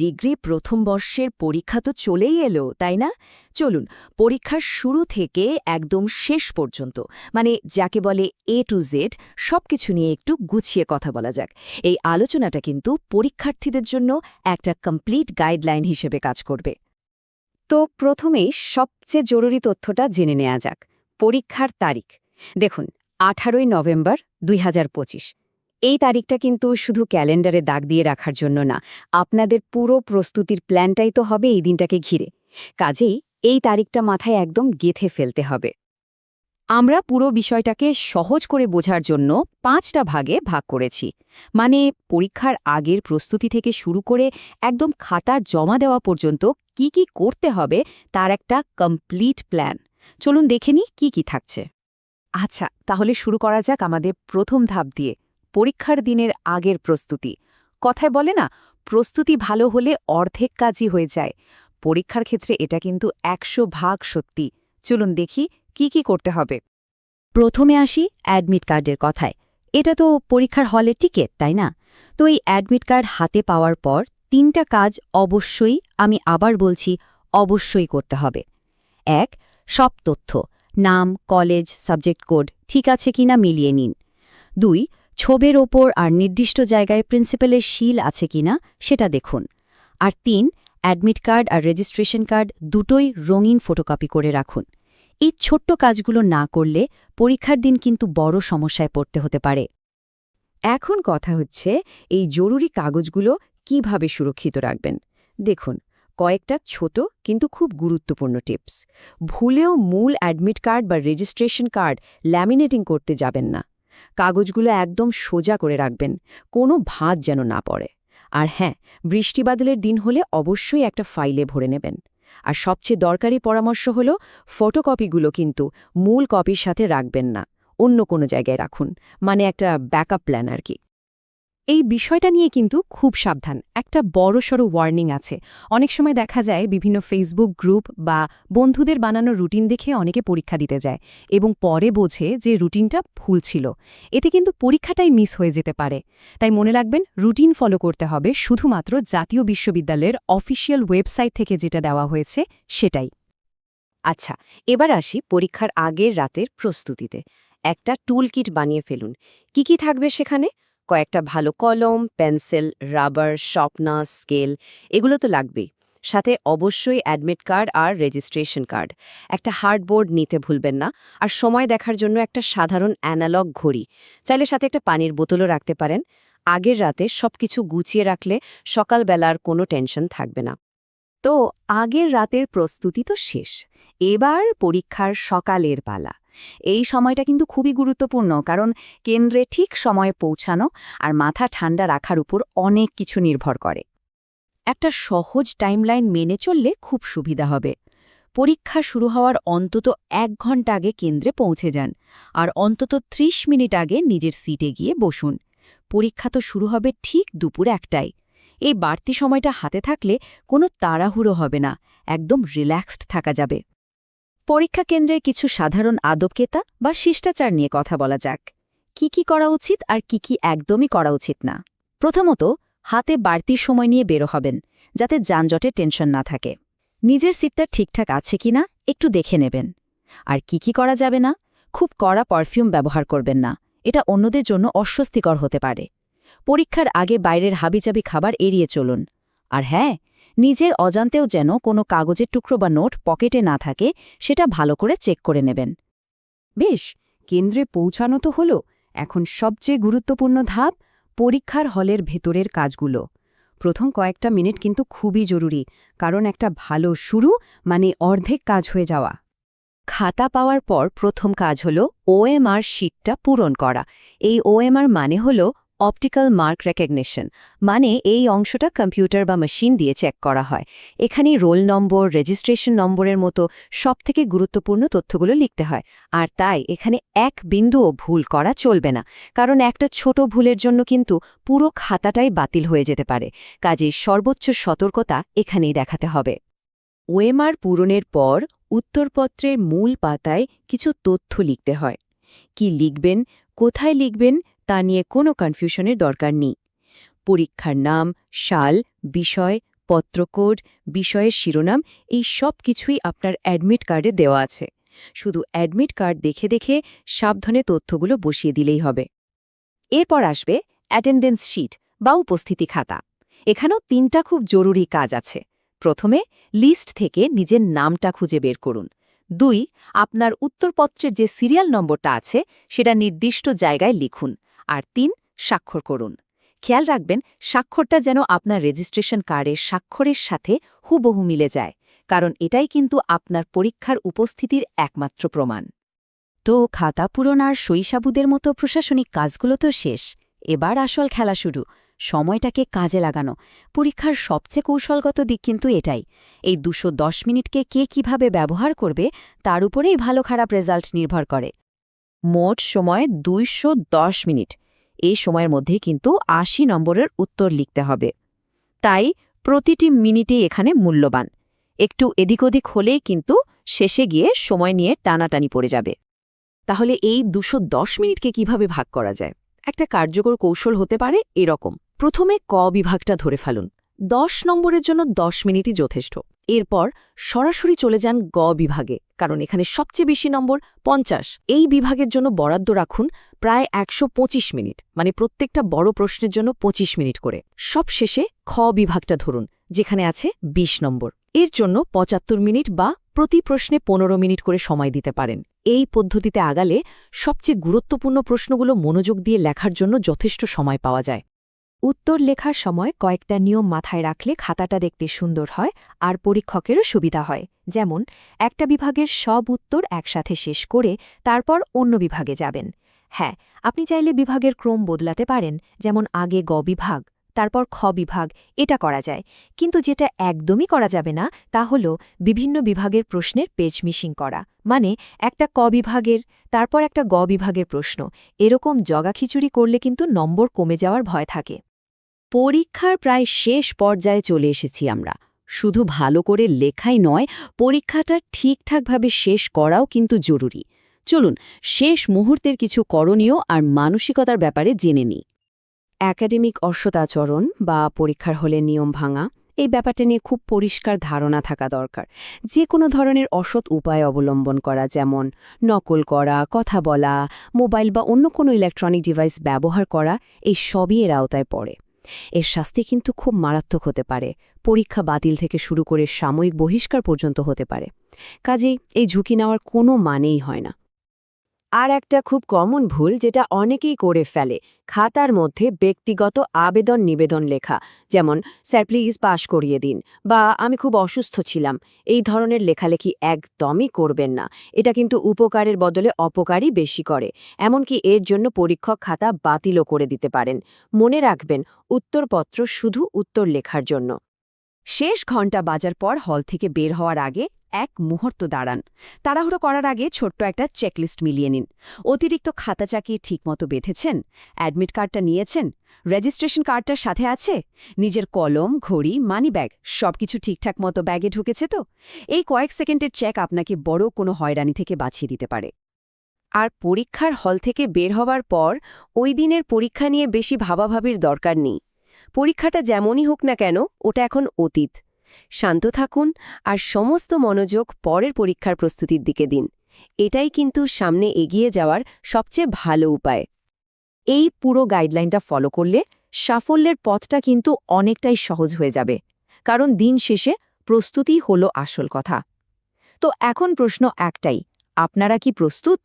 Degree প্রথম বর্ষের পরীক্ষা তো চলেই এলো, তাই না? চলুন, পরীক্ষার শুরু থেকে একদম শেষ পর্যন্ত মানে যাকে বলে এ টু জেড সব কিছু নিয়ে একটু গুছিয়ে কথা বলা যাক। এই আলোচনাটা কিন্তু পরীক্ষার্থীদের জন্য একটা কমপ্লিট গাইডলাইন হিসেবে কাজ করবে। তো প্রথমেই সবচেয়ে জরুরি তথ্যটা জেনে নেওয়া যাক, পরীক্ষার তারিখ। দেখুন, আঠারোই নভেম্বর দুই হাজার পঁচিশ। এই তারিখটা কিন্তু শুধু ক্যালেন্ডারে দাগ দিয়ে রাখার জন্য না, আপনাদের পুরো প্রস্তুতির প্ল্যানটাই তো হবে এই দিনটাকে ঘিরে। কাজেই এই তারিখটা মাথায় একদম গেথে ফেলতে হবে। আমরা পুরো বিষয়টাকে সহজ করে বোঝার জন্য পাঁচটা ভাগে ভাগ করেছি। মানে পরীক্ষার আগের প্রস্তুতি থেকে শুরু করে একদম খাতা জমা দেওয়া পর্যন্ত কি কি করতে হবে তার একটা কমপ্লিট প্ল্যান। চলুন দেখে নিই কি কি থাকছে। আচ্ছা তাহলে শুরু করা যাক আমাদের প্রথম ধাপ দিয়ে। পরীক্ষার দিনের আগের প্রস্তুতি। কথায় বলে না, প্রস্তুতি ভালো হলে অর্ধেক কাজই হয়ে যায়। পরীক্ষার ক্ষেত্রে এটা কিন্তু একশো ভাগ সত্যি। চলুন দেখি কি কি করতে হবে। প্রথমে আসি অ্যাডমিট কার্ডের কথায়। এটা তো পরীক্ষার হলে টিকিট, তাই না? তো এই অ্যাডমিট কার্ড হাতে পাওয়ার পর তিনটা কাজ অবশ্যই আমি আবার বলছি অবশ্যই করতে হবে। এক, সব তথ্য, নাম, কলেজ, সাবজেক্ট কোড ঠিক আছে কিনা মিলিয়ে নিন। দুই ছবির ওপর আর নির্দিষ্ট জায়গায় প্রিন্সিপালের শিল আছে কিনা সেটা দেখুন। আর তিন, অ্যাডমিট কার্ড আর রেজিস্ট্রেশন কার্ড দুটোই রঙিন ফটোকপি করে রাখুন। এই ছোট্ট কাজগুলো না করলে পরীক্ষার দিন কিন্তু বড় সমস্যায় পড়তে হতে পারে। এখন কথা হচ্ছে এই জরুরি কাগজগুলো কীভাবে সুরক্ষিত রাখবেন। দেখুন, কয়েকটা ছোট কিন্তু খুব গুরুত্বপূর্ণ টিপস। ভুলেও মূল অ্যাডমিট কার্ড বা রেজিস্ট্রেশন কার্ড ল্যামিনেটিং করতে যাবেন না। কাগজগুলো একদম সোজা করে রাখবেন, কোনো ভাঁজ যেন না পড়ে। আর হ্যাঁ বৃষ্টি বাদলের দিন হলে অবশ্যই একটা ফাইলে ভরে নেবেন। আর সবচেয়ে দরকারি পরামর্শ হল, ফটোকপিগুলো কিন্তু মূল কপির সাথে রাখবেন না, অন্য কোনো জায়গায় রাখুন মানে একটা ব্যাকআপ প্ল্যান আর কি। এই বিষয়টা নিয়ে কিন্তু খুব সাবধান। একটা বড়সড় ওয়ার্নিং আছে। অনেক সময় দেখা যায় বিভিন্ন ফেসবুক গ্রুপ বা বন্ধুদের বানানো রুটিন দেখে অনেকে পরীক্ষা দিতে যায় এবং পরে বোঝে যে রুটিনটা ভুল ছিল। এতে কিন্তু পরীক্ষাটাই মিস হয়ে যেতে পারে। তাই মনে রাখবেন রুটিন ফলো করতে হবে শুধুমাত্র জাতীয় বিশ্ববিদ্যালয়ের অফিসিয়াল ওয়েবসাইট থেকে যেটা দেওয়া হয়েছে সেটাই। আচ্ছা এবার আসি পরীক্ষার আগের রাতের প্রস্তুতিতে। একটা টুল কিট বানিয়ে ফেলুন। কি কি থাকবে সেখানে? কয়েকটা ভালো কলম, পেন্সিল, রাবার শপনার স্কেল, এগুলো তো লাগবেই। সাথে অবশ্যই অ্যাডমিট কার্ড আর রেজিস্ট্রেশন কার্ড। একটা হার্ডবোর্ড নিতে ভুলবেন না আর সময় দেখার জন্য একটা সাধারণ অ্যানালগ ঘড়ি। চাইলে সাথে একটা পানির বোতলও রাখতে পারেন। আগের রাতে সবকিছু গুছিয়ে রাখলে সকালবেলার কোনো টেনশন থাকবে না। তো আগের রাতের প্রস্তুতি তো শেষ। এবার পরীক্ষার সকালের পালা। এই সময়টা কিন্তু খুবই গুরুত্বপূর্ণ, কারণ কেন্দ্রে ঠিক সময়ে পৌঁছানো আর মাথা ঠান্ডা রাখার উপর অনেক কিছু নির্ভর করে। একটা সহজ টাইমলাইন মেনে চললে খুব সুবিধা হবে। পরীক্ষা শুরু হওয়ার অন্তত এক ঘণ্টা আগে কেন্দ্রে পৌঁছে যান আর অন্তত ৩০ মিনিট আগে নিজের সিটে গিয়ে বসুন। পরীক্ষা তো শুরু হবে ঠিক দুপুর একটাই এই বাড়তি সময়টা হাতে থাকলে কোনো তাড়াহুড়ো হবে না, একদম রিল্যাক্সড থাকা যাবে। পরীক্ষা কেন্দ্রের কিছু সাধারণ আদবকেতা বা শিষ্টাচার নিয়ে কথা বলা যাক। কি কি করা উচিত আর কি কি একদমই করা উচিত না। প্রথমত, হাতে বাড়তি সময় নিয়ে বেরো হবেন, যাতে যানজটে টেনশন না থাকে। নিজের সিটটা ঠিকঠাক আছে কিনা একটু দেখে নেবেন। আর কি কি করা যাবে না? খুব কড়া পারফিউম ব্যবহার করবেন না, এটা অন্যদের জন্য অস্বস্তিকর হতে পারে। পরীক্ষার আগে বাইরের হাবিজাবি খাবার এড়িয়ে চলুন। আর হ্যাঁ নিজের অজান্তেও যেন কোনো কাগজের টুকরো বা নোট পকেটে না থাকে, সেটা ভালো করে চেক করে নেবেন। বেশ, কেন্দ্রে পৌঁছানো তো হলো। এখন সবচেয়ে গুরুত্বপূর্ণ ধাপ, পরীক্ষার হলের ভেতরের কাজগুলো। প্রথম কয়েকটা মিনিট কিন্তু খুবই জরুরি, কারণ একটা ভালো শুরু মানে অর্ধেক কাজ হয়ে যাওয়া। খাতা পাওয়ার পর প্রথম কাজ হল ওএমআর শিটটা পূরণ করা। এই ওএমআর মানে হল অপটিক্যাল মার্ক রেকগনিশন মানে এই অংশটা কম্পিউটার বা মেশিন দিয়ে চেক করা হয়। এখানে রোল নম্বর, রেজিস্ট্রেশন নম্বরের মতো সবথেকে গুরুত্বপূর্ণ তথ্যগুলো লিখতে হয়। আর তাই এখানে এক বিন্দুও ভুল করা চলবে না, কারণ একটা ছোট ভুলের জন্য কিন্তু পুরো খাতাটাই বাতিল হয়ে যেতে পারে। কাজেই সর্বোচ্চ সতর্কতা এখানেই দেখাতে হবে। ওয়েমার পূরণের পর উত্তরপত্রের মূল পাতায় কিছু তথ্য লিখতে হয়। কি লিখবেন, কোথায় লিখবেন তা নিয়ে কোনো কনফিউশনের দরকার নেই। পরীক্ষার নাম, সাল, বিষয়, পত্রকোড, বিষয়ের শিরোনাম, এই সব কিছুই আপনার অ্যাডমিট কার্ডে দেওয়া আছে। শুধু অ্যাডমিট কার্ড দেখে দেখে সাবধানে তথ্যগুলো বসিয়ে দিলেই হবে। এরপর আসবে অ্যাটেন্ডেন্স শিট বা উপস্থিতি খাতা। এখানেও তিনটা খুব জরুরি কাজ আছে। প্রথমে লিস্ট থেকে নিজের নামটা খুঁজে বের করুন। দুই, আপনার উত্তরপত্রের যে সিরিয়াল নম্বরটা আছে, সেটা নির্দিষ্ট জায়গায় লিখুন। আর তিন, স্বাক্ষর করুন। খেয়াল রাখবেন, স্বাক্ষরটা যেন আপনার রেজিস্ট্রেশন কার্ডের স্বাক্ষরের সাথে হুবহু মিলে যায়, কারণ এটাই কিন্তু আপনার পরীক্ষার উপস্থিতির একমাত্র প্রমাণ। তো, খাতা পূরণ আর শৈশাবুদের মতো প্রশাসনিক কাজগুলো তো শেষ। এবার আসল খেলা শুরু। সময়টাকে কাজে লাগানো। পরীক্ষার সবচেয়ে কৌশলগত দিক কিন্তু এটাই। এই দুশো দশ মিনিটকে কে কীভাবে ব্যবহার করবে, তার উপরেই ভালো খারাপ রেজাল্ট নির্ভর করে। মোট সময় দুইশো দশ মিনিট। এই সময়ের মধ্যে কিন্তু আশি নম্বরের উত্তর লিখতে হবে। তাই প্রতিটি মিনিটই এখানে মূল্যবান। একটু এদিক ওদিক হলেই কিন্তু শেষে গিয়ে সময় নিয়ে টানাটানি পড়ে যাবে। তাহলে এই দুশো মিনিটকে কীভাবে ভাগ করা যায়? একটা কার্যকর কৌশল হতে পারে এরকম। প্রথমে ক বিভাগটা ধরে ফেলুন। দশ নম্বরের জন্য দশ মিনিটই যথেষ্ট। এরপর সরাসরি চলে যান গ বিভাগে, কারণ এখানে সবচেয়ে বেশি নম্বর পঞ্চাশ। এই বিভাগের জন্য বরাদ্দ রাখুন প্রায় একশো পঁচিশ মিনিট মানে প্রত্যেকটা বড় প্রশ্নের জন্য ২৫ মিনিট করে। সব শেষে খ বিভাগটা ধরুন, যেখানে আছে ২০ নম্বর। এর জন্য পঁচাত্তর মিনিট বা প্রতি প্রশ্নে পনেরো মিনিট করে সময় দিতে পারেন। এই পদ্ধতিতে আগালে সবচেয়ে গুরুত্বপূর্ণ প্রশ্নগুলো মনোযোগ দিয়ে লেখার জন্য যথেষ্ট সময় পাওয়া যায়। উত্তর লেখার সময় কয়েকটা নিয়ম মাথায় রাখলে খাতাটা দেখতে সুন্দর হয় আর পরীক্ষকেরও সুবিধা হয়। যেমন, একটা বিভাগের সব উত্তর একসাথে শেষ করে তারপর অন্য বিভাগে যাবেন। হ্যাঁ আপনি চাইলে বিভাগের ক্রম বদলাতে পারেন, যেমন আগে গ বিভাগ, তারপর খ বিভাগ, এটা করা যায়। কিন্তু যেটা একদমই করা যাবে না, তা হল বিভিন্ন বিভাগের প্রশ্নের পেজ মিশিং করা। মানে একটা ক বিভাগের, তারপর একটা গ বিভাগের প্রশ্ন। এরকম জগাখিচুড়ি করলে কিন্তু নম্বর কমে যাওয়ার ভয় থাকে। পরীক্ষার প্রায় শেষ পর্যায়ে চলে এসেছি আমরা। শুধু ভালো করে লেখাই নয়, পরীক্ষাটা ঠিকঠাকভাবে শেষ করাও কিন্তু জরুরি। চলুন, শেষ মুহূর্তের কিছু করণীয় আর মানসিকতার ব্যাপারে জেনে নিই। অ্যাকাডেমিক অশ্বতাচরণ বা পরীক্ষার হলে নিয়ম ভাঙা, এই ব্যাপারটা নিয়ে খুব পরিষ্কার ধারণা থাকা দরকার। যে কোনো ধরনের অসৎ উপায় অবলম্বন করা, যেমন নকল করা, কথা বলা, মোবাইল বা অন্য কোনো ইলেকট্রনিক ডিভাইস ব্যবহার করা, এই সবই এর আওতায় পড়ে। এর শাস্তি কিন্তু খুব মারাত্মক হতে পারে, পরীক্ষা বাতিল থেকে শুরু করে সাময়িক বহিষ্কার পর্যন্ত হতে পারে। কাজেই এই ঝুঁকি নেওয়ার কোনো মানেই হয় না। আর একটা খুব কমন ভুল যেটা অনেকেই করে ফেলে, খাতার মধ্যে ব্যক্তিগত আবেদন নিবেদন লেখা, যেমন, স্যার, প্লিজ পাশ করিয়ে দিন বা, আমি খুব অসুস্থ ছিলাম এই ধরনের লেখালেখি একদমই করবেন না। এটা কিন্তু উপকারের বদলে অপকারই বেশি করে। এমনকি এর জন্য পরীক্ষক খাতা বাতিলও করে দিতে পারেন। মনে রাখবেন, উত্তরপত্র শুধু উত্তর লেখার জন্য। শেষ ঘণ্টা বাজার পর হল থেকে বের হওয়ার আগে এক মুহূর্ত দাঁড়ান। তাড়াহুড়ো করার আগে ছোট্ট একটা চেকলিস্ট মিলিয়ে নিন। অতিরিক্ত খাতা চাকি ঠিকমতো বেঁধেছেন, অ্যাডমিট কার্ডটা নিয়েছেন, রেজিস্ট্রেশন কার্ডটার সাথে আছে, নিজের কলম, ঘড়ি মানি ব্যাগ সবকিছু ঠিকঠাক মতো ব্যাগে ঢুকেছে তো? এই কয়েক সেকেন্ডের চেক আপনাকে বড় কোনো হয়রানি থেকে বাঁচিয়ে দিতে পারে। আর পরীক্ষার হল থেকে বের হওয়ার পর ওই দিনের পরীক্ষা নিয়ে বেশি ভাবাভাবির দরকার নেই। পরীক্ষাটা যেমনই হোক না কেন, ওটা এখন অতীত। শান্ত থাকুন আর সমস্ত মনোযোগ পরের পরীক্ষার প্রস্তুতির দিকে দিন। এটাই কিন্তু সামনে এগিয়ে যাওয়ার সবচেয়ে ভালো উপায়। এই পুরো গাইডলাইনটা ফলো করলে সাফল্যের পথটা কিন্তু অনেকটাই সহজ হয়ে যাবে। কারণ দিন শেষে প্রস্তুতি হলো আসল কথা। তো এখন প্রশ্ন একটাই, আপনারা কি প্রস্তুত?